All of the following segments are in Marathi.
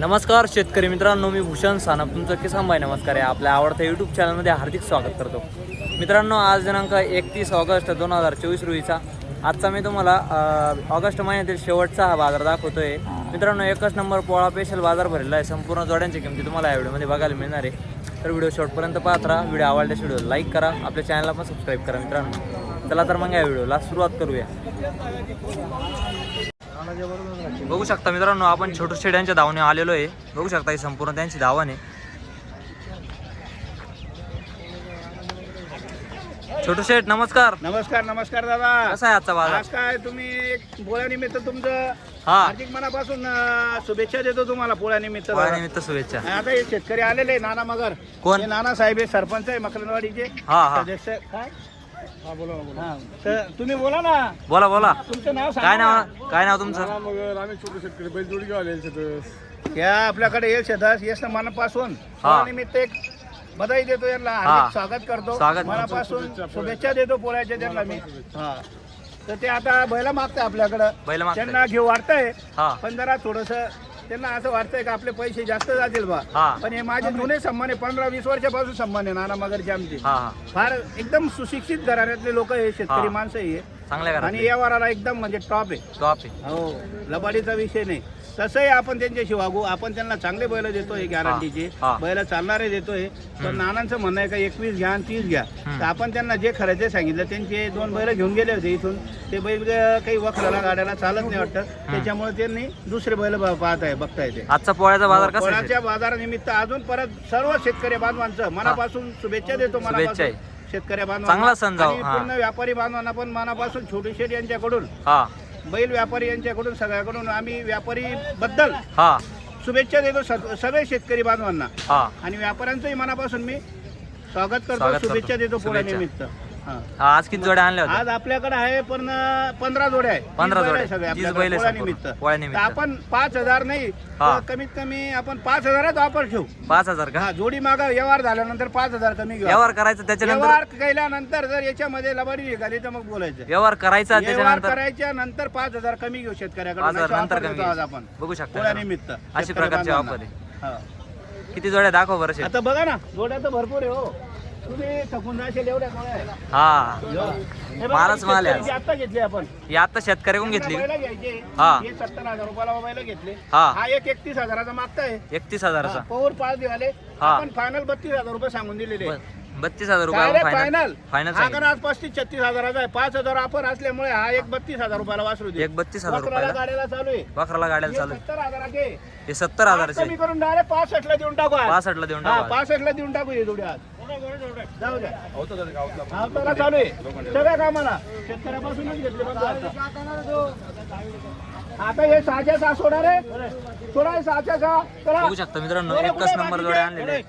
नमस्कार शेतकरी मित्रांनो मी भूषण सानप. तुमचं किसान भाई नमस्कार आहे. आपल्या आवडत्या यूट्यूब चॅनलमध्ये हार्दिक स्वागत करतो. मित्रांनो आज दिनांक एकतीस ऑगस्ट दोन हजार चोवीस रोजीचा. आजचा मी तुम्हाला ऑगस्ट महिन्यातील शेवटचा हा बाजार दाखवतो आहे मित्रांनो एकच नंबर पोळा स्पेशल बाजार भरलेला आहे. संपूर्ण जोड्यांची किमती तुम्हाला या व्हिडिओमध्ये बघायला मिळणार आहे. तर व्हिडिओ शॉर्टपर्यंत पाहत राहा. व्हिडिओ आवडल्यास व्हिडिओ लाईक करा. आपल्या चॅनलला पण सबस्क्राईब करा मित्रांनो. चला तर मग या व्हिडिओला सुरुवात करूया. बघू शकता मित्रांनो आपण छोटू शेड्यांच्या धावणे आलेलो आहे. बघू शकता ही संपूर्ण त्यांची धावण आहे. छोटू शेठ नमस्कार. नमस्कार नमस्कार दादा. कसा आहे आजचा बाजार? आज काय तुम्ही पोळ्यानिमित्त तुमचं हा. हार्दिक मनापासून अं, शुभेच्छा देतो तुम्हाला पोळ्यानिमित्त दादा. निमित्त शुभेच्छा. आता हे शेतकरी आलेले आहे, नाना मगर. कोण? हे नाना साहेब हे सरपंच आहे मकरंदवाडीचे हा हा. सदस्य. काय? हा, तर तुम्ही बोला ना. बोला बोला. तुमचं नाव सांगा काय ना. नाव काय नाव तुमचं? मग आम्ही छोटे शेतकरी. बैलजोडी घेऊन आले शेतस या आपल्याकडे येईल शेतात येस ना मनापासून. हा. निमित्त एक बधाई देतो यांना. हार्दिक स्वागत करतो. स्वागत. मनापासून शुभेच्छा देतो पोळ्याच्या त्यांना मी. हा. तर ते आता बैला मागताय आपल्याकडं. बैल मागताय. त्यांना घेऊ वाटतंय. हा. पण जरा थोडस त्यांना असं वाटतंय का आपले पैसे जास्त जातील बा. हा. पण हे माझे जुने सन्मान आहे पंधरा वीस वर्षापासून सन्मान आहे नाना मगरचे आमचे. हा हा. फार एकदम सुशिक्षित घराण्यातले लोक हे शेतकरी हा. माणसं हे. चांगल्या आणि करा या वाराला एकदम म्हणजे टॉप आहे. टॉप आहे. हो लबाडीचा विषय नाही. तसंही आपण त्यांच्याशी वागू. आपण त्यांना चांगले बैल देतोय गॅरंटीचे हा. बैल चालणारे देतोय. पण नानांचं म्हणणं आहे का एकवीस घ्या आणि तीस घ्या. तर आपण त्यांना जे खरेदी सांगितलं. त्यांचे दोन बैल घेऊन गेले होते इथून. ते बैल अं, काही वखराला गाड्याला चालत नाही वाटतं. त्याच्यामुळे त्यांनी दुसरे बैल पाहत आहे बघताय ते. आजचा पोळ्याचा बाजार कसा फळाच्या बाजारानिमित्त अजून परत सर्व शेतकरी बांधवांचं मनापासून शुभेच्छा देतो शुभेच्छा मनापासून. आहे. शेतकरी चांगला बांधवांना सण आणि हा. पूर्ण व्यापारी बांधवांना पण मनापासून छोटे शेठ यांच्याकडून हा. बैल व्यापारी यांच्याकडून सगळ्याकडून आम्ही व्यापारी बद्दल हा शुभेच्छा देतो सग- सगळे शेतकरी बांधवांना हा आणि व्यापाऱ्यांचंही मनापासून मी स्वागत करतो स्वागत करतो. शुभेच्छा देतो शुभेच्छा. पोळ्यानिमित्त आज किती जोड्या आणल्या होत्या आज आपल्याकडे आहे पण पंधरा जोड्या आहे पंधरा जोड्या. आहे सगळे तीस आपल्याकडे बैल आहे पोळ्यानिमित्त संपूर्ण. पोळ्यानिमित्त. तर आपण पाच हजार नाही हा. तर कमीत कमी आपण पाच हजारात ऑफर ठेवू पाच हजार का हा जोडी मागा व्यवहार झाल्यानंतर पाच हजार कमी घेऊ व्यवहार करायचा त्याच्यानंतर व्यवहार केल्यानंतर जर याच्यामध्ये लबाडी निघाली तर मग बोलायचं व्यवहार करायचा व्यवहार त्याच्यानंतर करायच्या नंतर पाच हजार कमी घेऊ पाच शेतकऱ्याकडून हजार अशी नंतर offer कमी देतो आज. आपण बघू शकता पोळ्यानिमित्त अशी शेतकरी प्रकारची बांधवांना. ऑफर आहे हा. किती जोड्या दाखव बरं शेठ आता बघा ना जोड्या तर भरपूर आहे हो हा. हे मालच माल आहे आता घेतली आपण. ही आता शेतकऱ्याकडून घेतली? घ्यायचे. हा. हे सत्तर हजार रुपयाला मोबाईल घेतले. हा. हा एक एकतीस हजाराचा मागताय एकतीस हजाराचा. पवर पाच दिवाले. हा. आपण फायनल बत्तीस हजार रुपये सांगून दिलेले बत्तीस हजार रुपये फायनल फायनल हा पस्तीस छत्तीस हजाराचा आहे. पाच हजार ऑफर असल्यामुळे हा एक बत्तीस हजार रुपयाला वासरू दे एक बत्तीस हजार वक्राला रुपयाला. गाड्याला चालू आहे. वाखराला गाड्याला हे चालू आहे. सत्तर हजाराचे हे सत्तर आज हजारचे कमी करून डायरेक्ट पासष्ट ला देऊन टाकू आज. पासष्टला देऊन हा टाका पासष्ट ला देऊन टाकू हे जोडी आज. जाऊ द्या. आवताला चालू आहे. सगळ्या कामाला. शेतकऱ्यापासूनच घेतले बघा आता. आता हे सहाच्या सहा सोडा रे. सोडा हे सहाच्या सहा. करा बघू शकता मित्रांनो एकच नंबर जोड्या आणलेले. आहेत.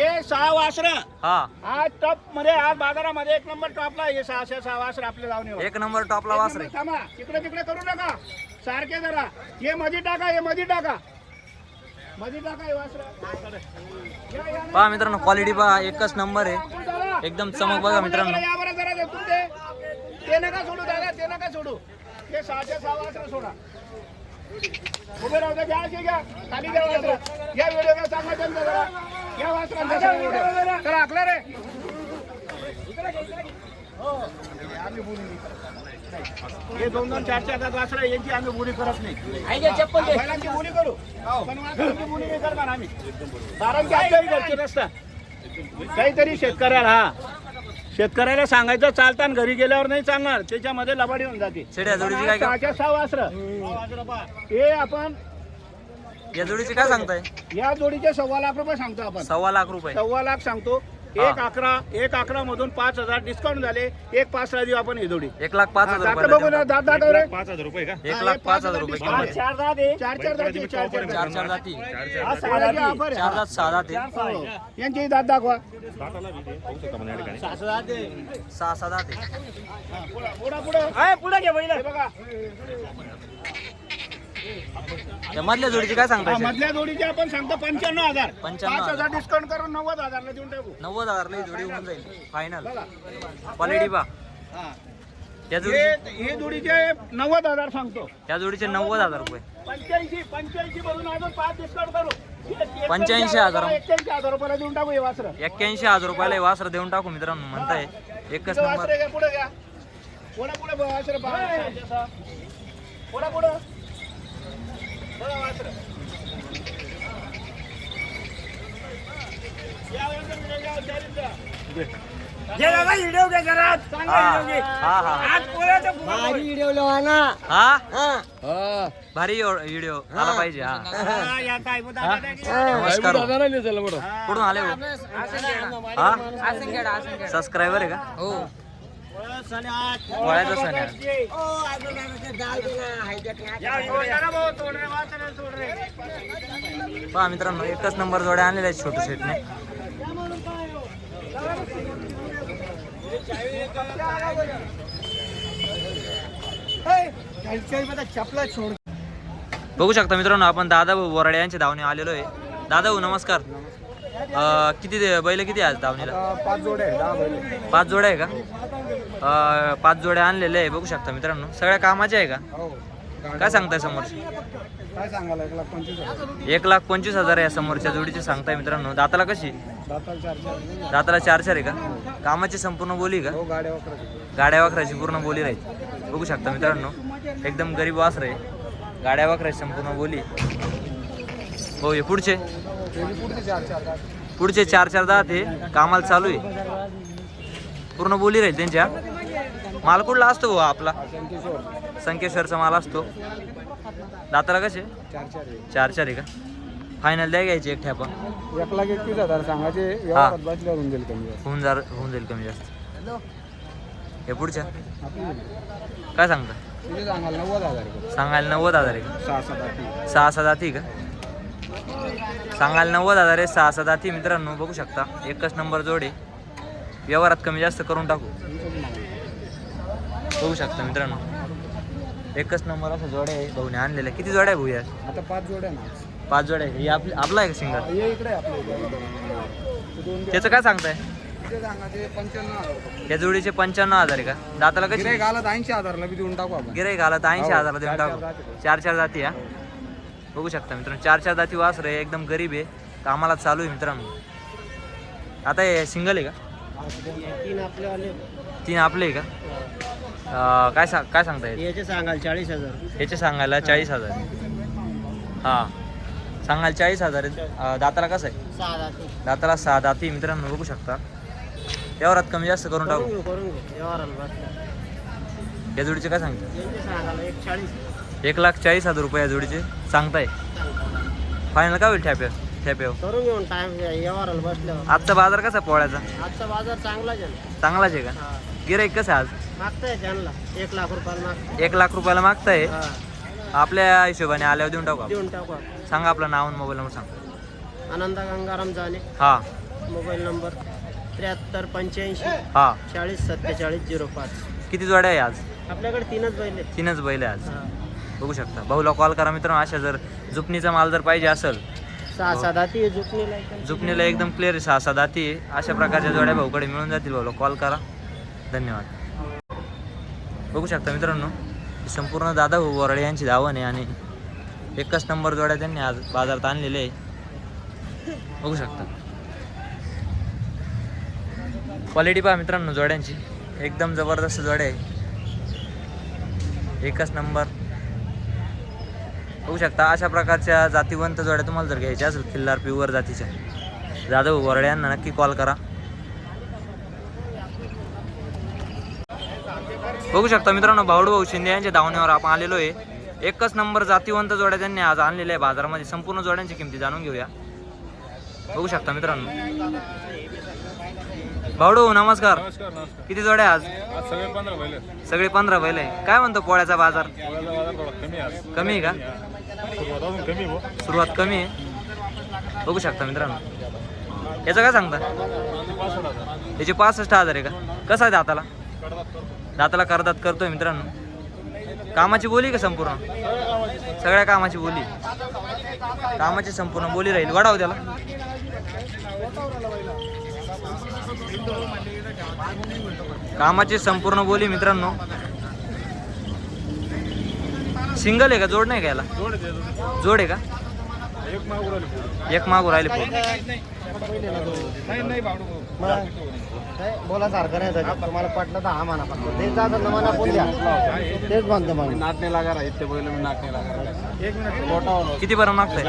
हे सहा वासर. हा. आज टॉपमध्ये आज बाजारामध्ये एक नंबर टॉपला हे सहाशे सहा वासर आपल्या लावणीवर एक नंबर टॉपला वासरे. थांबा. तिकडे तिकडे करू नका. सारखे जरा. हे मध्ये टाका हे मध्ये टाका. मध्ये टाका हे वासर. या, या, पहा मित्रांनो क्वालिटी पहा. एकच नंबर आहे. एकदम चमक बघा मित्रांनो. या ते नका सोडू दादा ते नका सोडू. ते सहाशे सहा वासर सोडा. उभे राहू द्या, घ्या घ्या खाली वासरं. घ्या व्हिडिओ सांगा त्यांचा जरा. वासरांचा. चला रे हो. आम्ही बोली नाही करत. हे दोन दोन चार चार तास वासरा यांची आम्ही बोली करत नाही. चप्पल बैलांची बोली करू. पण वासरांची बोली नाही करणार आम्ही. कारण की आपल्याही घरचे नसतात काहीतरी शेतकऱ्याला हा. शेतकऱ्याला सांगायचं चालताना घरी गेल्यावर नाही चालणार. त्याच्यामध्ये लबाडी होऊन जाते. सहा वासर. हे आपण या जोडीची काय सांगताय? या जोडीचे सव्वा लाख रुपये सांगतो आपण. सव्वा लाख रुपये. सव्वा लाख सांगतो. एक अकरा एक अकरा मधून पाच हजार डिस्काउंट झाले. एक पाच ला देऊ आपण ही जोडी. एक लाख पाच हजार दात रुपये बघू ना दात दात रे. पाच हजार रुपये का? एक लाख पाच हजार रुपये. discount. किंमत. चार. चार चार दाती चार चार चार चार जाती हा, सहा दाती offer आहे. चार दात सहा दात आहे. हो. यांची दात दाखवा. सहा सहा दात आहे. पुढे पुढे. पुढे घे बघा. या मधल्या जोडीची काय हा, सांगताय? मधल्या जोडीचे आपण सांगतो पंच्याण्णव हजार. 95 पाच हजार. डिस्काउंट करून नव्वद हजारला देऊन टाकू. नव्वद हजारला ही जोडी होऊन जाईल. फायनल चला. क्वालिटी पहा. हा. या जोडी हे हे जोडीचे नव्वद हजार सांगतो. या जोडीचे नव्वद हजार रुपये. पंच्याऐंशी पंच्याऐंशी भरून अजून पाच डिस्काउंट करू. 85 हजार. एक्क्याऐंशी हजार रुपयाला देऊन टाकू हे वासर. एक्क्याऐंशी हजार रुपयाला हे वासर देऊन टाकू मित्रांनो म्हणताय. एकच नंबर. वासरे घ्या पुढे घ्या. पुढे पुढे वासर पुढे पुढे बघा वासर या वेळेला या वेळेला घे बाबा व्हिडिओ घे घरात. चांगला हा. व्हिडिओ घे. हा हा. हा? भारी व्हिडिओ आला पाहिजे हा. हा, हा? नमस्कार. कुठून आले हो? हा सबस्क्रायबर आहे का? आज. पोळ्याचा सण आहे. पहा मित्रांनो एकच नंबर जोड्या आणलेल्या आहेत छोटू शेटने. चपला छोड बघू शकता मित्रांनो आपण दादा भाऊ बोराडे यांच्या धावणे आलेलो आहे. दादा भाऊ नमस्कार किती बैल किती आज धावणीला? पाच जोड्या आहे का? पाच जोड्या आणलेल्या आहे बघू शकता मित्रांनो. सगळ्या कामाच्या आहे का? हो. काय सांगताय समोरची? सांगायला एक लाख पंचवीस हजार. या समोरच्या जोडीचे सांगताय मित्रांनो. दाताला कशी? दाताला चार चार आहे. का? कामाची संपूर्ण बोली का? हो गाड्या वाखराची पूर्ण बोली राहील. बघू शकता मित्रांनो. एकदम गरीब वासर आहे. गाड्या वाखराची संपूर्ण बोली. हो हे पुढचे? पुढची चार चार दात. पुढचे चार चार दहा ते कामाला चालू आहे. पूर्ण बोली राहील त्यांच्या. माल कुठला असतो भाऊ आपला? संकेश्वरचा माल असतो. दाताला कसे? चार चार आहे. चार चार आहे का? फायनल द्या घ्यायची एक ठ्यापा. एक लाख एकवीस हजार सांगायचे होऊन जाईल कमी जास्त. होऊन जार होऊन जाईल कमी जास्त. हे पुढच्या? आपली. काय सांगता? तिथे सांगायला नव्वद हजार आहे. सांगायला नव्वद हजार आहे का? सहा सात आठ सहा सात जाती का? सांगायला नव्वद हजार आहे सहा सात जाती मित्रांनो बघू शकता. एकच नंबर जोडे. व्यवहारात कमी जास्त करून टाकू. बघू शकता मित्रांनो. एकच नंबर असं जोड्या आहे. भाऊने आणलेल्या किती जोड्या आहे भाऊ या आता पाच जोड्या ना. पाच जोड्या आहे. ही आपली आपला आहे का ये इकडे आपल्या दोन त्याचं काय सांगताय? पंच्याण्णव या जोडीचे पंच्याण्णव हजार आहे का? दाताला कशी? गिराईक आला तर ऐंशी हजारला बी देऊन टाकू आपण. गिराईक आला तर ऐंशी हो, हजारला देऊन टाकू. चार जाती. चार जाती हा? बघू शकता मित्रांनो. चार चार जाती वासर आहे. एकदम गरीब आहे. कामाला चालू आहे मित्रांनो. आता हे सिंगल आहे का? तीन आपले तीन आपले आहे का? अं, काय सांग काय सांगता येईल? याचे सांगाल चाळीस हजार. याचे सांगायला चाळीस हजार. हां. सांगायला चाळीस हजार. आहे. अं, दाताला कसं आहे? सहा जाती दाताला सहा दाती. मित्रांनो बघू शकता. व्यवहारात कमी जास्त करून टाकू. घेऊ करून घेऊ. व्यवहाराला बसल्या या जोडीचे काय सांगता? यांचे सांगाल एक चाळीस. एक लाख चाळीस हजार रुपये या जोडीचे सांगताय? फायनल काय होईल ठ्याप्या ठ्याप्यावर करून घेऊन टाइम व्यवहाराला बसल्यावर. आजचा बाजार कसा आहे पोळ्याचा? आजचा बाजार चांगलाच आहे. ना चांगलाच आहे का? हा. गिराईक कसं आहे मागताय त्यांना एक लाख रुपयाला मागताय. आज एक लाख रुपयाला मागताय? हा. आपल्या हिशोबाने आल्यावर देऊन टाकू आपण. देऊन टाकू आपण. सांगा आपलं नाव आणि मोबाईल नंबर सांग. आनंदा गंगाराम जाणे हा. मोबाईल नंबर त्र्याहत्तर पंच्याऐंशी हा. चाळीस सत्तेचाळीस झिरो पाच. किती जोड्या आहे आज? आपल्याकडे तीनच बैल आहेत. तीनच बैल आहे आज. हा. बघू शकता. भाऊला कॉल करा मित्रांनो अशा जर जुपणीचा माल जर पाहिजे असेल. सहा जुकणीला एकदम. जुपणीला एकदम क्लिअर सहा सहा दाती आहे. अशा प्रकारच्या जोड्या भाऊकडे मिळून जातील भाऊला. कॉल करा. धन्यवाद. बघू शकता मित्रांनो संपूर्ण दादा भाऊ यांची धावण आहे आणि एकच नंबर जोड्या त्यांनी आज बाजारात आणलेले आहे. बघू शकता. क्वालिटी पहा मित्रांनो जोड्यांची. एकदम जबरदस्त जोड्या आहे. एकच नंबर बघू शकता अशा प्रकारच्या जातीवंत जोड्या तुम्हाला जर घ्यायच्या असेल खिल्लार प्युअर जातीच्या. जाधव वरडे यांना नक्की कॉल करा. बघू शकता मित्रांनो भाऊडू भाऊ शिंदे यांच्या धावण्यावर आपण आलेलो आहे. एकच नंबर जातीवंत जोड्या त्यांनी आज आणलेल्या आहे बाजारामध्ये संपूर्ण जोड्यांची किमती जाणून घेऊया. बघू शकता मित्रांनो. भाऊडू नमस्कार. नमस्कार नमस्कार. किती जोड्या आज? आज सगळे पंधरा बैल आहे काय म्हणतो पोळ्याचा बाजार? कमी आहे का? सुरुवात कमी आहे बघू शकता मित्रांनो. याचं काय सांगता. याचे पासष्ट हजार. आहे का? कसं आहे दाताला करतो. दाताला करदात करतोय मित्रांनो. कामाची बोली का संपूर्ण? सगळ्या कामाची बोली. कामाची संपूर्ण बोली राहील. वाढाव त्याला. कामाची संपूर्ण बोली मित्रांनो. सिंगल आहे का? जोड नाही का याला? जोड आहे का? एक मागू राहिले पोट बोला सारखं नाही त्याच्यात. तुम्हाला पटलं तर हा म्हणा फक्त. ते जातं नमाना कोण द्या तेच म्हणतो मग. नाचने लागा रहा इतने बैल में नाचने लागा किती पर्यंत मागताय?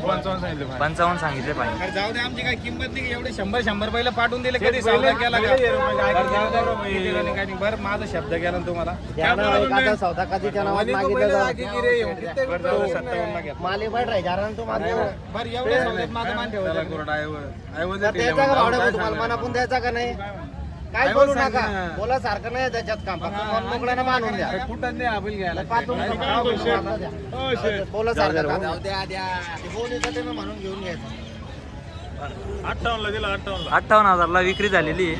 पंचावन्न सांगितले पंचावन्न सांगितले पाहिजे. जाऊ दे आमची काय किंमत नाही एवढे शंभर शंभर पहिलं पाठवून दिले कधी सौदा केला का? बरं, जाऊ दे बाबा, किती जणांनी काय नाही. बरं माझा शब्द गेला ना तुम्हाला. सौदा. बरं घ्या. माली बरं मनापून द्यायचा का नाही? काय बोलू नका. बोला सारखं नाही त्याच्यात काम. फक्त मोकळ्यानं मानून द्या. पाठवून नका. द्या. बोला सारखं ते मी म्हणून घेऊन घ्यायचं. अठ्ठावन्न हजारला विक्री झालेली.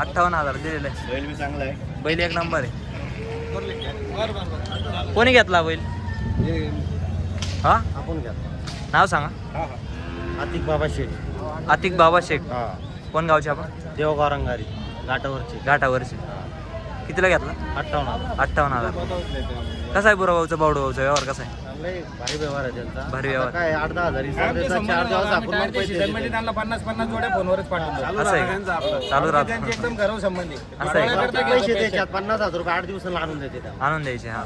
अठ्ठावन्न हजार दिलेलं आहे. बैल बी चांगला आहे. बैल एक नंबर आहे. कोणी घेतला बैल? हा आपण घ्या नाव सांगा. आतिक बाबा शेठ. आतिक बाबा शेख कोण गावचे आपण? देवगाव रंगारी घाटावरची. घाटावरचे. कितीला घेतला? अठ्ठावन्न अठ्ठावन्न हजार. कसा आहे बुरा भाऊचा बावडू भाऊचा व्यवहार कसा आहे? लय भारी व्यवहार आहे त्यांचा. भारी व्यवहार. आता काय आठ दहा हजार चार दिवस आपण पैसे सीझनमध्ये देतो. त्यांना पन्नास पन्नास जोड्या फोनवरच पाठवतो असं आहे का? चालू त्यांचे राहतो. एकदम घरावर संबंधी. असं आहे का? बाकी पैसे त्याच्यात पन्नास हजार रुपये आठ दिवसाला आणून देते त्या. आणून द्यायचे हा.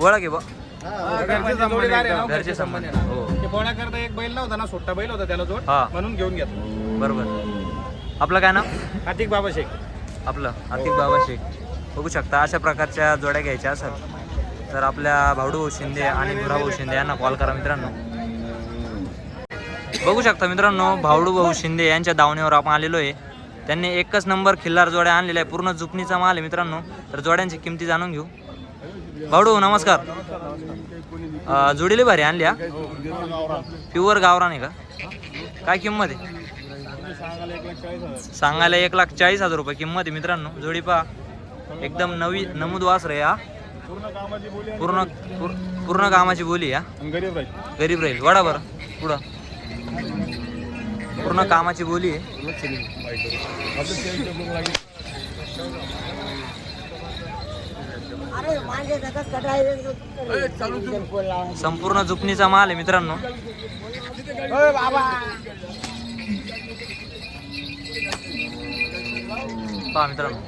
ओळख आहे बा. हा, घरचे जोडीदार आहे ना, घरचे संबंध संबंध आहे ना. हो ते एक बैल नव्हता ना सुट्टा बैल होता त्याला जोड. हा. म्हणून घेऊन घेतला. बरोबर. आपलं काय नाव? आतिक बाबा शेख. आपलं आतिक बाबा शेख. बघू शकता अशा प्रकारच्या जोड्या घ्यायच्या असेल तर आपल्या भावडू भाऊ शिंदे आणि भाऊ शिंदे यांना कॉल करा मित्रांनो. बघू शकता मित्रांनो भावडू भाऊ शिंदे यांच्या दावणीवर आपण आलेलो आहे. त्यांनी एकच नंबर खिल्लार जोड्या आणलेल्या आहे पूर्ण जुपणीचा माल आहे मित्रांनो. तर जोड्यांची किमती जाणून घेऊ. भावडू भाऊ, नमस्कार. जोडीले भारी आणल्या. प्युअर गावरान आहे का? काय किंमत आहे? सांगायला एक लाख चाळीस हजार रुपये किंमत आहे मित्रांनो. जोडी पहा. एकदम नवी नमूद वास रे हा. पूर्ण पूर्ण कामाची बोली हा. गरीब राहील. गरीब राहील वडा बरं. पुढं. पूर्ण कामाची बोली आहे. संपूर्ण जुपणीचा माल आहे मित्रांनो. पहा मित्रांनो.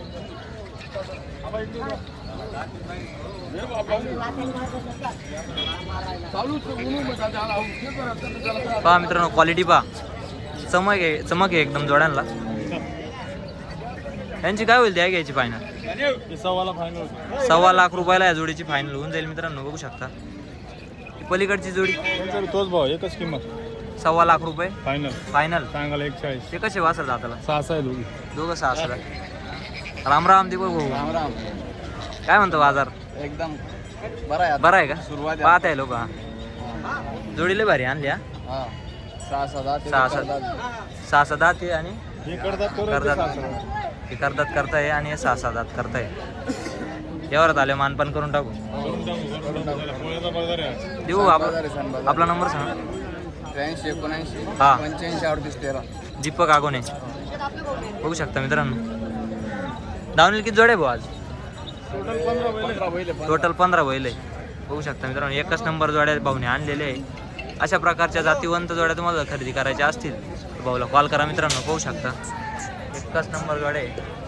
पहा मित्रांनो क्वालिटी पहा. चमक आहे चमक आहे एकदम जोड्यांना. यांची काय होईल द्या घ्यायची फायनल सव्वा लाख रुपयाला या जोडीची फायनल होऊन जाईल मित्रांनो बघू शकता. पलीकडची जोडी. तोच भाव एकच किंमत. सव्वा लाख रुपये? फायनल फायनल सांगायला एक चाळीस ते कसे वाचल दाताला? सहा सहा दोघी. दोघं सहा असला राम राम दीपक भाऊ. राम राम. काय म्हणतो बाजार? एकदम बरं आहे बरा आहे का? सुरुवात. पाहत आहे लोक जोडीले भारी आणल्या हा? सहा सहा सहा सात सहा सात दात आहे आणि? हे करतात तो करतात. हे करतात करताय आणि हे सहा सात दात करताय. यावरात आले मानपान करून टाकू. देऊ आप- आपला नंबर सांगा. त्र्याऐंशी एकोणऐंशी हा. पंच्याऐंशी अडतीस तेरा. दीपक आगोने. बघू शकता मित्रांनो. दावणीला किती जोडे भाऊ आज? टोटल पंधरा बैल आहे. बघू शकता मित्रांनो एकच नंबर जोड्या भाऊने आणलेले आहे. अशा प्रकारच्या जातीवंत जोड्या तुम्हाला खरेदी करायच्या असतील तर भाऊला कॉल करा मित्रांनो पाहू शकता. एकच नंबर जोड्या आहे.